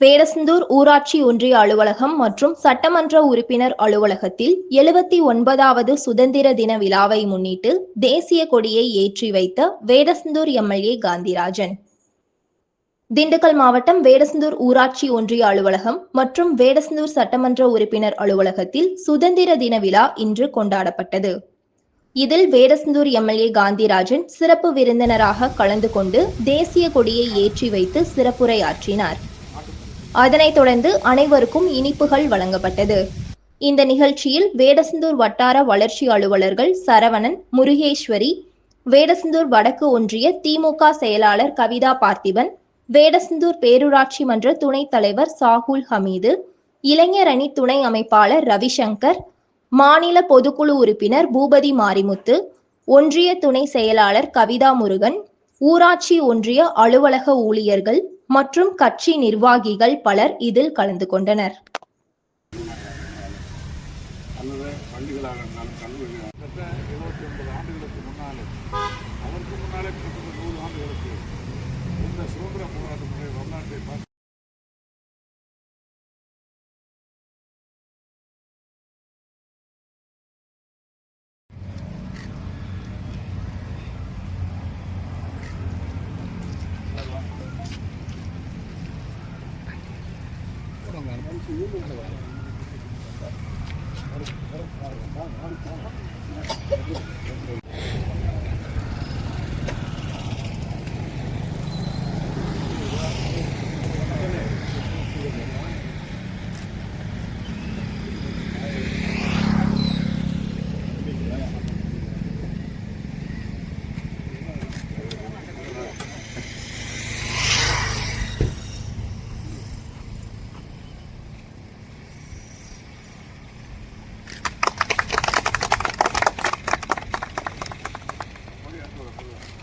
வேடசந்தூர் ஊராட்சி ஒன்றிய அலுவலகம் மற்றும் சட்டமன்ற உறுப்பினர் அலுவலகத்தில் எழுபத்தி ஒன்பதாவது சுதந்திர தின விழாவை முன்னிட்டு தேசிய கொடியை ஏற்றி வைத்த வேடசந்தூர் எம்எல்ஏ காந்திராஜன். திண்டுக்கல் மாவட்டம் வேடசந்தூர் ஊராட்சி ஒன்றிய அலுவலகம் மற்றும் வேடசந்தூர் சட்டமன்ற உறுப்பினர் அலுவலகத்தில் சுதந்திர தின விழா இன்று கொண்டாடப்பட்டது. இதில் வேடசந்தூர் எம்எல்ஏ காந்திராஜன் சிறப்பு விருந்தினராக கலந்து கொண்டு தேசிய கொடியை ஏற்றி வைத்து சிறப்புரையாற்றினார். அதனைத் தொடர்ந்து அனைவருக்கும் இனிப்புகள் வழங்கப்பட்டது. இந்த நிகழ்ச்சியில் வேடசந்தூர் வட்டார வளர்ச்சி அலுவலர்கள் சரவணன் முருகேஸ்வரி வேடசந்தூர் வடக்கு ஒன்றிய திமுக செயலாளர் கவிதா பார்த்திபன் வேடசந்தூர் பேரூராட்சி மன்ற துணைத் தலைவர் சாகுல் ஹமீது இளைஞர் அணி துணை அமைப்பாளர் ரவிசங்கர் மாநில பொதுக்குழு உறுப்பினர் பூபதி மாரிமுத்து ஒன்றிய துணை செயலாளர் கவிதா முருகன் ஊராட்சி ஒன்றிய அலுவலக ஊழியர்கள் மற்றும் கட்சி நிர்வாகிகள் பலர் இதில் கலந்து கொண்டனர். சுதந்திர போராட்டத்தினுடைய வரலாற்றை Thank you. Yeah.